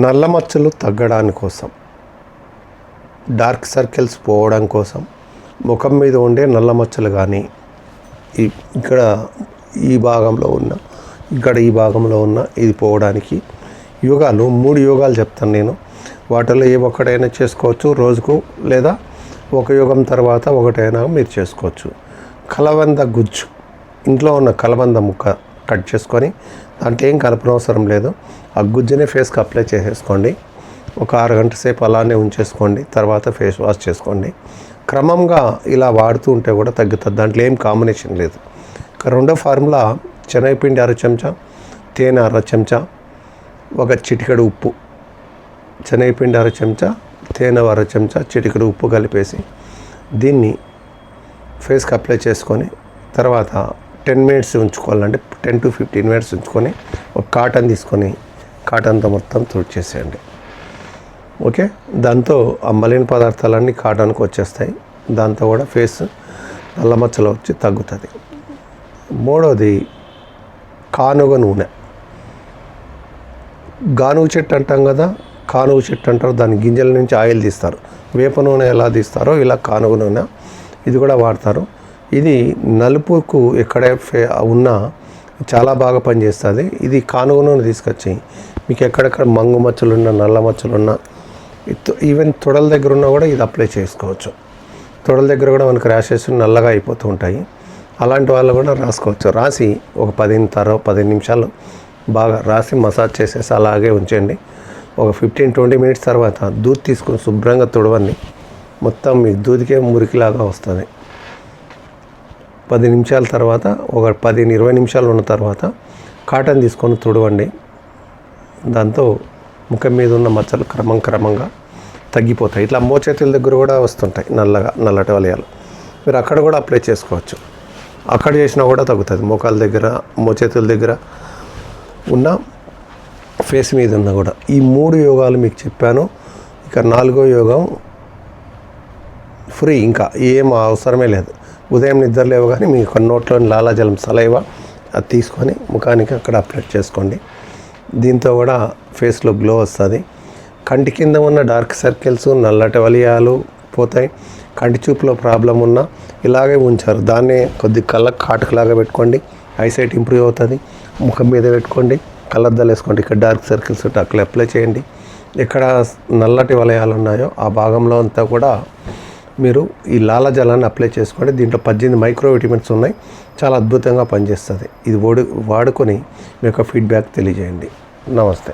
నల్ల మచ్చలు తగ్గడానికి కోసం డార్క్ సర్కిల్స్ పోవడం కోసం ముఖం మీద ఉండే నల్ల మచ్చలు కానీ ఈ ఇక్కడ ఈ భాగంలో ఉన్న ఇక్కడ ఈ భాగంలో ఉన్న ఇది పోవడానికి యోగాలు మూడు యోగాలు చెప్తాను నేను. వాటిలో ఏ ఒక్కటైనా చేసుకోవచ్చు రోజుకు లేదా ఒక యోగం తర్వాత ఒకటైనా మీరు చేసుకోవచ్చు. కలబంద గుజ్జు ఇంట్లో ఉన్న కలబంద ముక్క కట్ చేసుకొని దాంట్లో ఏం కలపనవసరం లేదు. ఆ గుజ్జునే ఫేస్కి అప్లై చేసేసుకోండి. ఒక అరగంట సేపు అలానే ఉంచేసుకోండి. తర్వాత ఫేస్ వాష్ చేసుకోండి. క్రమంగా ఇలా వాడుతూ ఉంటే కూడా తగ్గుతుంది. దాంట్లో ఏం కాంబినేషన్ లేదు. ఇక రెండో ఫార్ములా శనగపిండి అర చెంచా తేనె అర చెంచా ఒక చిటికెడు ఉప్పు. శనగపిండి అర చెంచా తేనె అర చెంచా చిటికెడు ఉప్పు కలిపేసి దీన్ని ఫేస్కి అప్లై చేసుకొని తర్వాత టెన్ మినిట్స్ ఉంచుకోవాలంటే టెన్ టు ఫిఫ్టీన్ మినిట్స్ ఉంచుకొని ఒక కాటన్ తీసుకొని కాటన్తో మొత్తం తుడిచేసేయండి ఓకే? దాంతో ఆ మలిన పదార్థాలన్నీ కాటన్కి వచ్చేస్తాయి. దాంతో కూడా ఫేస్ నల్ల మచ్చలు వచ్చి తగ్గుతుంది. మూడోది కానుగ నూనె. గానుగ చెట్టు అంటాం కదా కానుగ చెట్టు అంటారు. దాని గింజల నుంచి ఆయిల్ తీస్తారు. వేప నూనె ఎలా తీస్తారో ఇలా కానుగ నూనె. ఇది కూడా వాడతారు. ఇది నలుపుకు ఎక్కడ ఫే ఉన్నా చాలా బాగా పనిచేస్తుంది. ఇది కానుగ నూనె తీసుకొచ్చి మీకు ఎక్కడెక్కడ మంగు మచ్చలు ఉన్నా నల్ల మచ్చలు ఉన్నా ఈవెన్ తొడల దగ్గర ఉన్నా కూడా ఇది అప్లై చేసుకోవచ్చు. తొడల దగ్గర కూడా మనకు ర్యాషెస్ నల్లగా అయిపోతూ ఉంటాయి. అలాంటి వాళ్ళు కూడా రాసుకోవచ్చు. రాసి ఒక పదిహేను తరో పదిహేను నిమిషాలు బాగా రాసి మసాజ్ చేసేసి అలాగే ఉంచండి. ఒక ఫిఫ్టీన్ ట్వంటీ మినిట్స్ తర్వాత దూద్ తీసుకుని శుభ్రంగా తుడవండి. మొత్తం మీకు దూదికే మురికిలాగా వస్తుంది. పది నిమిషాల తర్వాత ఒక పదిహేను ఇరవై నిమిషాలు ఉన్న తర్వాత కాటన్ తీసుకొని తుడవండి. దాంతో ముఖం మీద ఉన్న మచ్చలు క్రమం క్రమంగా తగ్గిపోతాయి. ఇట్లా మోచేతుల దగ్గర కూడా వస్తుంటాయి నల్లగా నల్లటి వలయాలు. మీరు అక్కడ కూడా అప్లై చేసుకోవచ్చు. అక్కడ చేసినా కూడా తగ్గుతుంది. మోకాల దగ్గర మోచేతుల దగ్గర ఉన్న ఫేస్ మీద ఉన్న కూడా. ఈ మూడు యోగాలు మీకు చెప్పాను. ఇక నాలుగో యోగం ఫ్రీ. ఇంకా ఏం అవసరమే లేదు. ఉదయం నిద్ర లేవగానే మీకు నోట్లోని లాలాజలం సలైవ అది తీసుకొని ముఖానికి అక్కడ అప్లై చేసుకోండి. దీంతో కూడా ఫేస్లో గ్లో వస్తుంది. కంటి కింద ఉన్న డార్క్ సర్కిల్స్ నల్లటి వలయాలు పోతాయి. కంటి చూపులో ప్రాబ్లం ఉన్నా ఇలాగే ఉంచారు. దాన్నే కొద్ది కళ్ళకు కాటుకలాగా పెట్టుకోండి. ఐసైట్ ఇంప్రూవ్ అవుతుంది. ముఖం మీద పెట్టుకోండి. కళ్ళద్దాలు వేసుకోండి ఇక్కడ డార్క్ సర్కిల్స్ ఉంటే అక్కడ అప్లై చేయండి. ఎక్కడ నల్లటి వలయాలు ఉన్నాయో ఆ భాగంలో అంతా కూడా మీరు ఈ లాలజలాన్ని అప్లై చేసుకోండి. దీంట్లో పద్దెనిమిది మైక్రో విటమిన్స్ ఉన్నాయి. చాలా అద్భుతంగా పనిచేస్తుంది. ఇది వాడు వాడుకొని మీ యొక్క ఫీడ్బ్యాక్ తెలియజేయండి. నమస్తే.